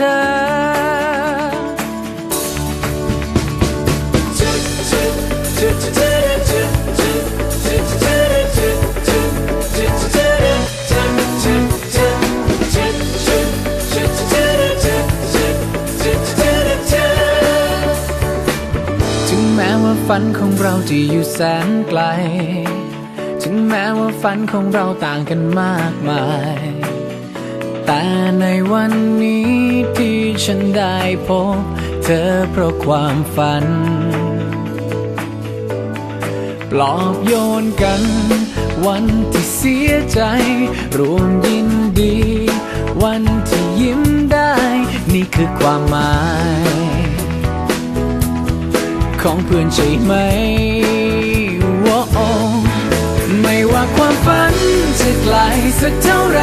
ธอ ถึงแม้ว่าฝันของเราจะอยู่แสนไกล ถึงแม้ว่าฝันของเราต่างกันมากมาย แต่ในวันนี้ที่ฉันได้พบ เธอเพราะความฝัน ปลอบโยนกัน วันที่เสียใจ รวมยินดี วันที่ยิ้มได้ นี่คือความหมาย ของเพื่อนใช่ไหมว้าไม่ว่าความฝันจะไกลสักเท่าไหร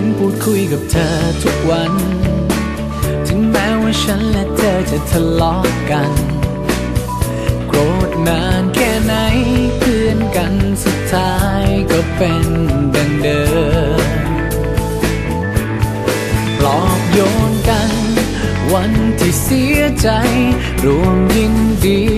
ห็นพูดคุยกับเธอทุกวัน ถึงแม้ว่าฉันและเธอจะทะเลาะกัน โกรธนานแค่ไหนเพื่อนกันสุดท้ายก็เป็นดังเดิมปลอบโยนกัน วันที่เสียใจรวมยินดี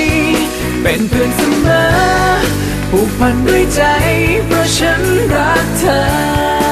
เป็นเพื่อนเสมอผูกพันด้วยใจ เพราะฉันรักเธอ